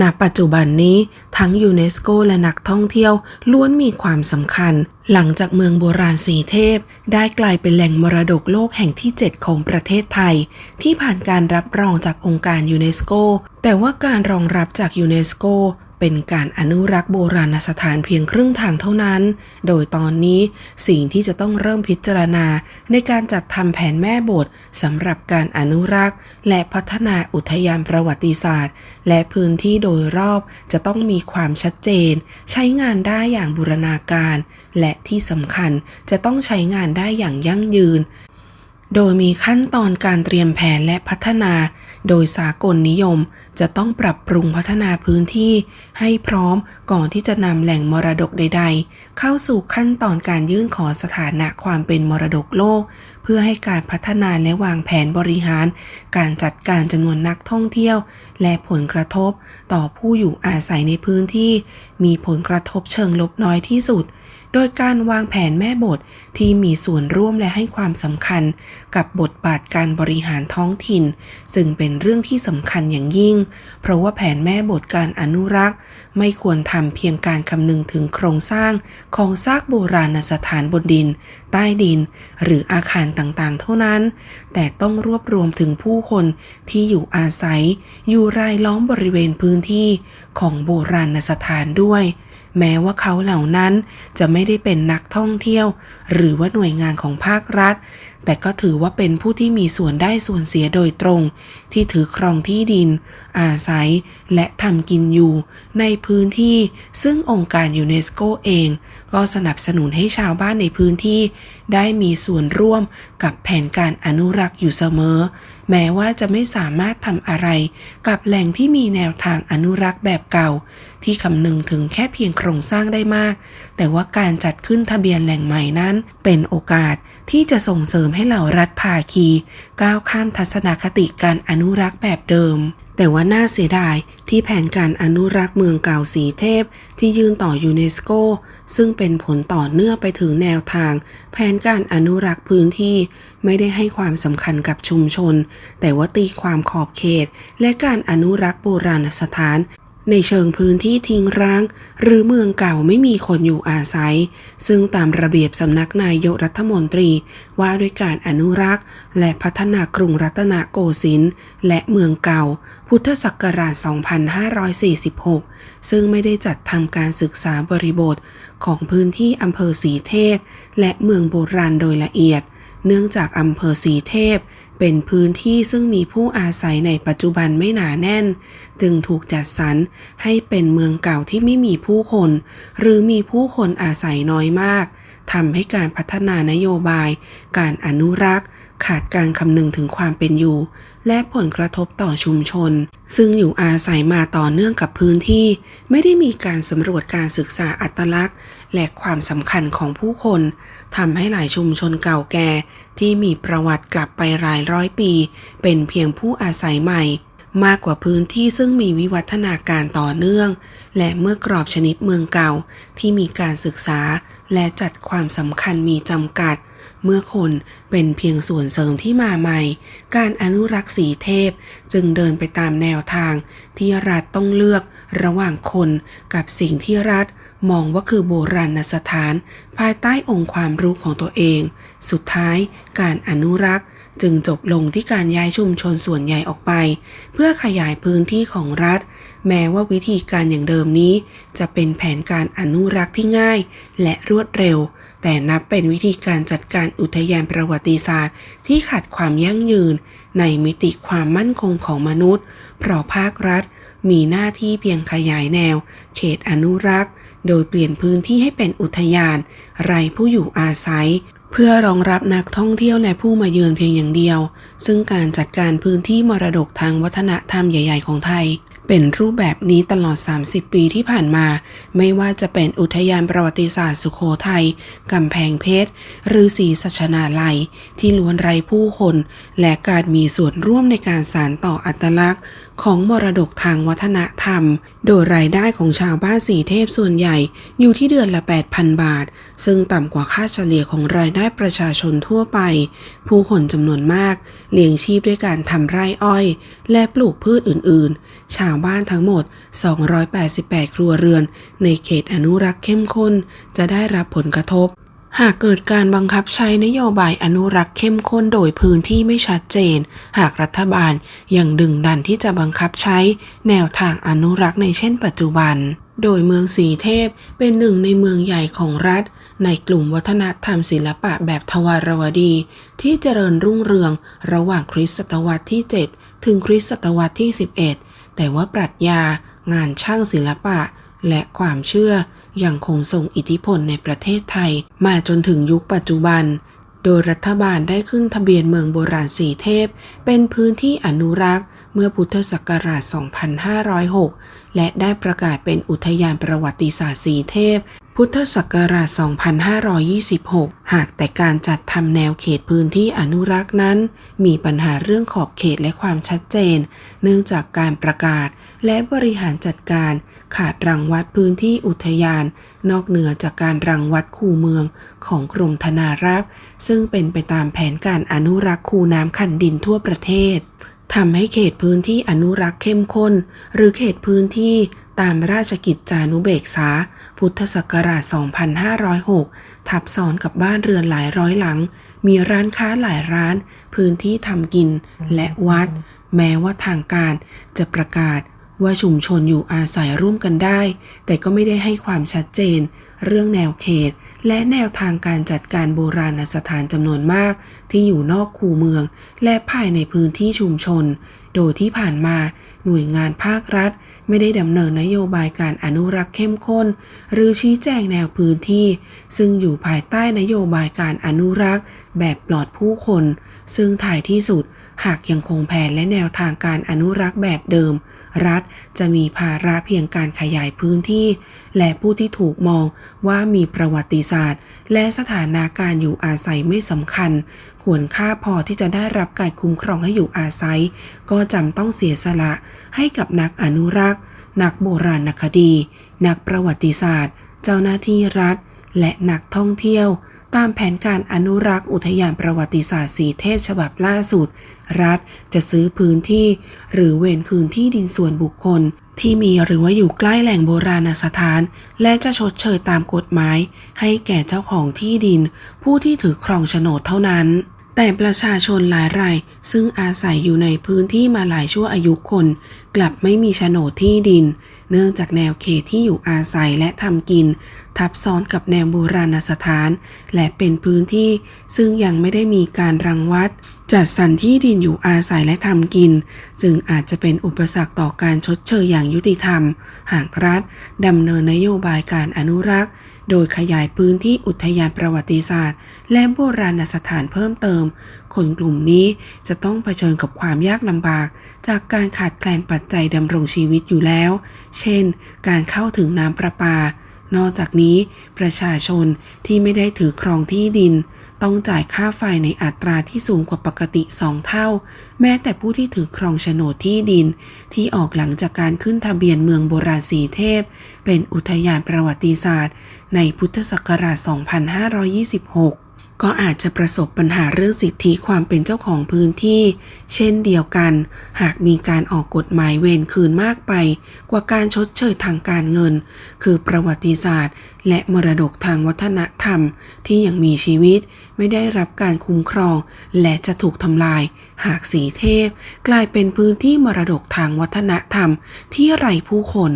ณปัจจุบันนี้ทั้งยูเนสโกและนักท่องเที่ยวล้วนมีความสำคัญ หลังจากเมืองโบราณสีเทพ ได้กลายเป็นแหล่งมรดกโลกแห่งที่ 7 ของประเทศไทย ที่ผ่านการรับรองจากองค์การยูเนสโก แต่ว่าการรองรับจากยูเนสโก เป็นการอนุรักษ์โบราณสถานเพียงครึ่งทางเท่านั้น โดยตอนนี้สิ่งที่จะต้องเริ่มพิจารณาในการจัดทำแผนแม่บทสำหรับการอนุรักษ์ และพัฒนาอุทยานประวัติศาสตร์ และพื้นที่โดยรอบจะต้องมีความชัดเจน ใช้งานได้อย่างบูรณาการ และที่สำคัญจะต้องใช้งานได้อย่างยั่งยืน โดยมีขั้นตอนการเตรียมแผนและพัฒนา โดยสากลนิยมจะต้องปรับปรุงพัฒนาพื้นที่ให้พร้อมก่อนที่จะนำแหล่งมรดกใด ๆ เข้าสู่ขั้นตอนการยื่นขอสถานะความเป็นมรดกโลก เพื่อให้การพัฒนาและวางแผนบริหาร การจัดการจำนวนนักท่องเที่ยว และผลกระทบต่อผู้อยู่อาศัยในพื้นที่ มีผลกระทบเชิงลบน้อยที่สุด โดยการวางแผนแม่บทที่มีส่วนร่วมและให้ความสำคัญกับบทบาทการบริหารท้องถิ่น ซึ่งเป็นเรื่องที่สำคัญอย่างยิ่ง เพราะว่าแผนแม่บทการอนุรักษ์ ไม่ควรทำเพียงการคำนึงถึงโครงสร้างของซากโบราณสถานบนดิน ใต้ดิน หรืออาคารต่างๆ เท่านั้น แต่ต้องรวบรวมถึงผู้คนที่อยู่อาศัย อยู่รายล้อมบริเวณพื้นที่ของโบราณสถานด้วย แม้ว่าเขาเหล่านั้นจะไม่ได้เป็นนักท่องเที่ยว หรือว่าหน่วยงานของภาครัฐ แต่ก็ถือว่าเป็นผู้ที่มีส่วนได้ส่วนเสียโดยตรง ที่ถือครองที่ดิน อาศัย และทำกินอยู่ ในพื้นที่ซึ่งองค์การยูเนสโกเอง ก็สนับสนุนให้ชาวบ้านในพื้นที่ ได้มีส่วนร่วมกับแผนการอนุรักษ์อยู่เสมอ แม้ว่าจะไม่สามารถทำอะไรกับแหล่งที่มีแนวทางอนุรักษ์แบบเก่า ที่คำนึงถึงแค่เพียงโครงสร้างได้มาก แต่ว่าการจัดขึ้นทะเบียนแหล่งใหม่นั้น เป็นโอกาสที่จะส่งเสริมให้เหล่ารัฐภาคี ก้าวข้ามทัศนคติการอนุรักษ์แบบเดิม แต่ว่าน่าเสียดายที่แผนการอนุรักษ์เมืองเก่าสีเทพ ที่ยื่นต่อยูเนสโก ซึ่งเป็นผลต่อเนื่องไปถึงแนวทาง แผนการอนุรักษ์พื้นที่ไม่ได้ให้ความสำคัญกับชุมชน แต่ว่าตีความขอบเขต และการอนุรักษ์โบราณสถาน ในเชิงพื้นที่ทิ้งร้าง หรือเมืองเก่าไม่มีคนอยู่อาศัย ซึ่งตามระเบียบสำนักนายกรัฐมนตรีว่าด้วยการอนุรักษ์ และพัฒนากรุงรัตนโกสินทร์และเมืองเก่า พุทธศักราช 2546 ซึ่งไม่ได้จัดทำการศึกษาบริบทของพื้นที่อำเภอสีเทพ และเมืองโบราณโดยละเอียด เนื่องจากอำเภอสีเทพ เป็นพื้นที่ซึ่งมีผู้อาศัยในปัจจุบันไม่หนาแน่น จึงถูกจัดสรรให้เป็นเมืองเก่าที่ไม่มีผู้คน หรือมีผู้คนอาศัยน้อยมากทำให้การพัฒนานโยบาย การอนุรักษ์ ขาดการคำนึงถึงความเป็นอยู่ และผลกระทบต่อชุมชน ซึ่งอยู่อาศัยมาต่อเนื่องกับพื้นที่ ไม่ได้มีการสำรวจการศึกษาอัตลักษณ์ และความสำคัญของผู้คนทำให้หลายชุมชนเก่าแก่ที่มีประวัติกลับไปหลายร้อยปี เป็นเพียงผู้อาศัยใหม่ มากกว่าพื้นที่ซึ่งมีวิวัฒนาการต่อเนื่อง และเมื่อกรอบชนิดเมืองเก่าที่มีการศึกษาและจัดความสำคัญมีจำกัด เมื่อคนเป็นเพียงส่วนเสริมที่มาใหม่ การอนุรักษ์สีเทพจึงเดินไปตามแนวทางที่รัฐต้องเลือกระหว่างคนกับสิ่งที่รัฐมองว่าคือโบราณสถาน ภายใต้องค์ความรู้ของตัวเอง สุดท้ายการอนุรักษ์ จึงจบลงที่การย้ายชุมชนส่วนใหญ่ออกไป เพื่อขยายพื้นที่ของรัฐ แม้ว่าวิธีการอย่างเดิมนี้ จะเป็นแผนการอนุรักษ์ที่ง่าย และรวดเร็ว แต่นับเป็นวิธีการจัดการอุทยานประวัติศาสตร์ ที่ขาดความยั่งยืน ในมิติความมั่นคงของมนุษย์ เพราะภาครัฐ มีหน้าที่เพียงขยายแนว เขตอนุรักษ์ โดยเปลี่ยนพื้นที่ให้เป็นอุทยาน ไรผู้อยู่อาศัย เพื่อรองรับนักท่องเที่ยวและผู้มาเยือนเพียงอย่างเดียว ซึ่งการจัดการพื้นที่มรดกทางวัฒนธรรมใหญ่ ๆ ของไทย เป็นรูปแบบนี้ตลอด 30 ปีที่ผ่านมา ไม่ว่าจะเป็นอุทยานประวัติศาสตร์สุโขทัยกำแพงเพชร หรือศรีสัชนาลัย ที่ล้วนไร้ผู้คน และการมีส่วนร่วมในการสานต่ออัตลักษณ์ ของมรดกทางวัฒนธรรม โดยรายได้ของชาวบ้านสีเทพส่วนใหญ่อยู่ที่เดือนละ 8,000 บาท ซึ่งต่ำกว่าค่าเฉลี่ยของรายได้ประชาชนทั่วไป ผู้คนจำนวนมากเลี้ยงชีพด้วยการทำไร่อ้อย และปลูกพืชอื่น ๆ ชาวบ้านทั้งหมด 288 ครัวเรือน ในเขตอนุรักษ์เข้มข้นจะได้รับผลกระทบ หากเกิดการบังคับใช้นโยบายอนุรักษ์เข้มข้นโดยพื้นที่ไม่ชัดเจน หากรัฐบาลยังดึงดันที่จะบังคับใช้แนวทางอนุรักษ์ในเช่นปัจจุบัน โดยเมืองสีเทพเป็นหนึ่งในเมืองใหญ่ของรัฐ ในกลุ่มวัฒนธรรมศิลปะแบบทวารวดี ที่เจริญรุ่งเรืองระหว่างคริสตศตวรรษที่ 7 ถึงคริสตศตวรรษที่ 11 แต่ว่าปรัชญา งานช่างศิลปะ และความเชื่อ ยังคงส่งอิทธิพลในประเทศไทย มาจนถึงยุคปัจจุบัน โดยรัฐบาลได้ขึ้นทะเบียนเมืองโบราณสีเทพ เป็นพื้นที่อนุรักษ์เมื่อพุทธศักราช 2506และได้ประกาศเป็นอุทยานประวัติศาสตร์สีเทพ พุทธศักราช 2526 หากแต่การจัดทำแนวเขตพื้นที่อนุรักษ์นั้น มีปัญหาเรื่องขอบเขตและความชัดเจน เนื่องจากการประกาศและบริหารจัดการขาดรังวัดพื้นที่อุทยาน นอกเหนือจากการรังวัดคูเมืองของกรมธนารักษ์ ซึ่งเป็นไปตามแผนการอนุรักษ์คูน้ำคันดินทั่วประเทศ ทำให้เขตพื้นที่อนุรักษ์เข้มข้น หรือเขตพื้นที่ตามราชกิจจานุเบกษา พุทธศักราช 2506 ทับซ้อนกับบ้านเรือนหลายร้อยหลัง มีร้านค้าหลายร้าน พื้นที่ทำกินและวัด แม้ว่าทางการจะประกาศว่าชุมชนอยู่อาศัยร่วมกันได้ แต่ก็ไม่ได้ให้ความชัดเจน เรื่องแนวเขต และแนวทางการจัดการโบราณสถานจำนวนมาก ที่อยู่นอกคูเมือง และภายในพื้นที่ชุมชน โดยที่ผ่านมาหน่วยงานภาครัฐ ไม่ได้ดำเนินนโยบายการอนุรักษ์เข้มข้น หรือชี้แจงแนวพื้นที่ ซึ่งอยู่ภายใต้นโยบายการอนุรักษ์ แบบปลอดผู้คน ซึ่งถ่ายที่สุดหากยังคงแผนและแนวทางการอนุรักษ์แบบเดิม รัฐจะมีภาระเพียงการขยายพื้นที่ และผู้ที่ถูกมองว่ามีประวัติศาสตร์ และสถานาการอยู่อาศัยไม่สำคัญ ควรค่าพอที่จะได้รับการคุ้มครองให้อยู่อาศัย ก็จำต้องเสียสละให้กับนักอนุรักษ์ นักโบราณคดี นักประวัติศาสตร์ เจ้าหน้าที่รัฐ และนักท่องเที่ยว ตามแผนการอนุรักษ์อุทยานประวัติศาสตร์สีเทพฉบับล่าสุด รัฐจะซื้อพื้นที่ หรือเวรคืนที่ดินส่วนบุคคล ที่มีหรือว่าอยู่ใกล้แหล่งโบราณสถาน และจะชดเชยตามกฎหมาย ให้แก่เจ้าของที่ดิน ผู้ที่ถือครองโฉนดเท่านั้น แต่ประชาชนหลายรายซึ่งอาศัยอยู่ในพื้นที่มาหลายชั่วอายุคน กลับไม่มีโฉนดที่ดิน เนื่องจากแนวเขตที่อยู่อาศัยและทำกิน ทับซ้อนกับแนวโบราณสถาน และเป็นพื้นที่ซึ่งยังไม่ได้มีการรังวัด จัดสรรที่ดินอยู่อาศัยและทำกิน จึงอาจจะเป็นอุปสรรคต่อการชดเชยอย่างยุติธรรม หากรัฐดำเนินนโยบายการอนุรักษ์ โดยขยายพื้นที่อุทยานประวัติศาสตร์ และโบราณสถานเพิ่มเติม คนกลุ่มนี้จะต้องเผชิญกับความยากลำบาก จากการขาดแคลนปัจจัยดำรงชีวิตอยู่แล้ว เช่น การเข้าถึงน้ำประปา นอกจากนี้ ประชาชนที่ไม่ได้ถือครองที่ดิน ต้องจ่ายค่าไฟในอัตราที่สูงกว่าปกติสองเท่า แม้แต่ผู้ที่ถือครองโฉนดที่ดิน ที่ออกหลังจากการขึ้นทะเบียนเมืองโบราณสีเทพ เป็นอุทยานประวัติศาสตร์ ในพุทธศักราช 2526 ก็อาจจะประสบปัญหาเรื่องสิทธิความเป็นเจ้าของพื้นที่ เช่นเดียวกัน หากมีการออกกฎหมายเวรคืนมากไป กว่าการชดเชยทางการเงิน คือประวัติศาสตร์ และมรดกทางวัฒนธรรม ที่ยังมีชีวิตไม่ได้รับการคุ้มครอง และจะถูกทำลาย หากสีเทพ กลายเป็นพื้นที่มรดกทางวัฒนธรรมที่ไร้ผู้คน